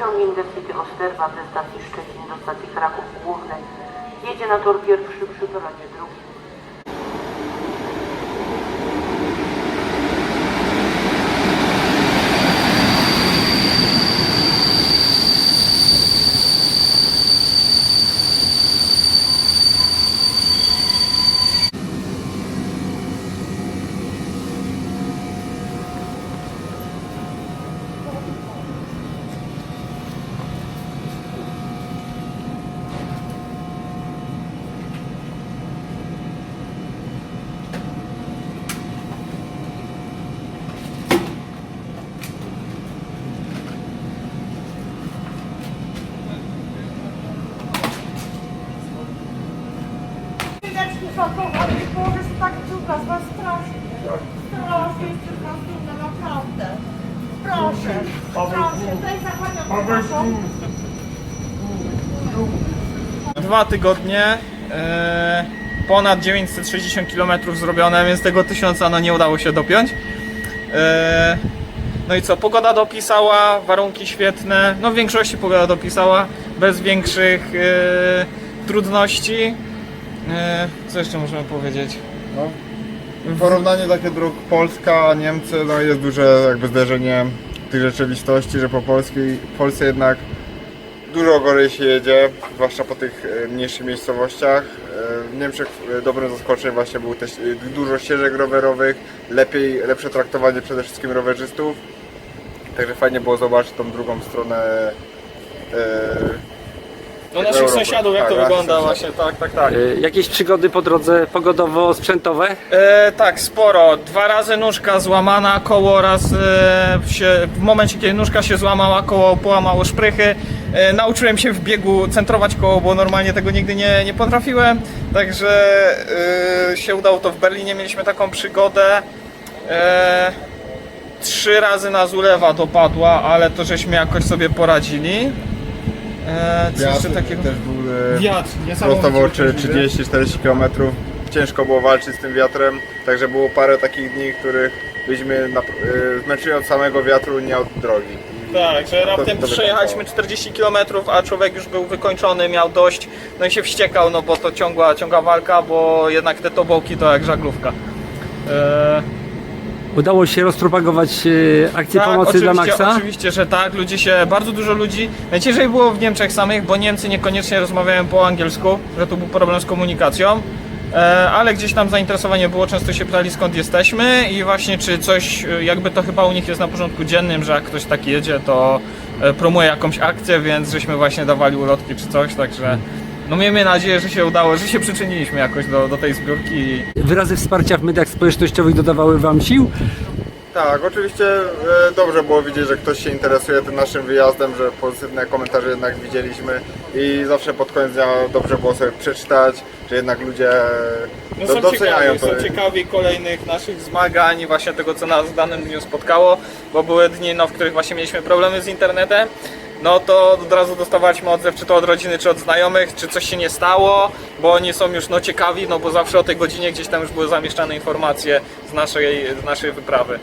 Pociąg Intercity Osterwa ze stacji Szczecin do stacji Kraków Główny jedzie na tor pierwszy przy peronie drugim. Chwileczkę szakować, bo jest tak długa, z was strasznie. Strasznie jest was długa, naprawdę. Proszę, proszę, daj zachowaniam Dwa tygodnie, e, ponad 960 km zrobione, więc tego tysiąca no nie udało się dopiąć. E, no i co, pogoda dopisała, warunki świetne, no w większości pogoda dopisała, bez większych e, trudności. E, co jeszcze możemy powiedzieć? No. Porównanie takie dróg Polska, Niemcy, no jest duże jakby zderzenie tych rzeczywistości, że po polskiej, Polsce jednak dużo gorzej się jedzie, zwłaszcza po tych e, mniejszych miejscowościach. E, W Niemczech dobrym zaskoczeniem właśnie było też dużo ścieżek rowerowych, lepiej, lepsze traktowanie przede wszystkim rowerzystów. Także fajnie było zobaczyć tą drugą stronę No naszych Europy. sąsiadów jak Tak, to naszych wygląda sąsiadów. właśnie, tak, tak, tak. Y, Jakieś przygody po drodze pogodowo-sprzętowe? E, tak, sporo. Dwa razy nóżka złamana, koło raz e, się, w momencie kiedy nóżka się złamała, koło połamało szprychy. E, nauczyłem się w biegu centrować koło, bo normalnie tego nigdy nie, nie potrafiłem. Także e, się udało to w Berlinie, mieliśmy taką przygodę. E, trzy razy nas ulewa dopadła, ale to żeśmy jakoś sobie poradzili. E, co jeszcze Wiatr takiego? też był e, Wiatr, uciążliwy. 30-40 km. Ciężko było walczyć z tym wiatrem, także było parę takich dni, których byliśmy na, zmęczeni od samego wiatru, nie od drogi. Tak, że raptem to przejechaliśmy 40 km, a człowiek już był wykończony, miał dość, no i się wściekał, no bo to ciągła, ciągła walka, bo jednak te tobołki to jak żaglówka. Eee, Udało się rozpropagować y, akcję pomocy dla oczywiście, Maxa? oczywiście, że tak, ludzie się, bardzo dużo ludzi, najciężej było w Niemczech samych, bo Niemcy niekoniecznie rozmawiają po angielsku, że tu był problem z komunikacją. E, ale gdzieś tam zainteresowanie było, często się pytali skąd jesteśmy i właśnie czy coś, e, jakby to chyba u nich jest na porządku dziennym, że jak ktoś tak jedzie, to e, promuje jakąś akcję, więc żeśmy właśnie dawali ulotki czy coś, także no miejmy nadzieję, że się udało, że się przyczyniliśmy jakoś do, do tej zbiórki. Wyrazy wsparcia w mediach społecznościowych dodawały Wam sił? Tak, oczywiście e, dobrze było widzieć, że ktoś się interesuje tym naszym wyjazdem, że pozytywne komentarze jednak widzieliśmy i zawsze pod koniec dnia dobrze było sobie przeczytać, że jednak ludzie No do, są doceniają ciekawi, to. są ciekawi kolejnych naszych zmagań i właśnie tego, co nas w danym dniu spotkało, bo były dni, no, w których właśnie mieliśmy problemy z internetem, no to od razu dostawaliśmy odzew, czy to od rodziny, czy od znajomych, czy coś się nie stało, bo oni są już no, ciekawi, no bo zawsze o tej godzinie gdzieś tam już były zamieszczane informacje z naszej, z naszej wyprawy.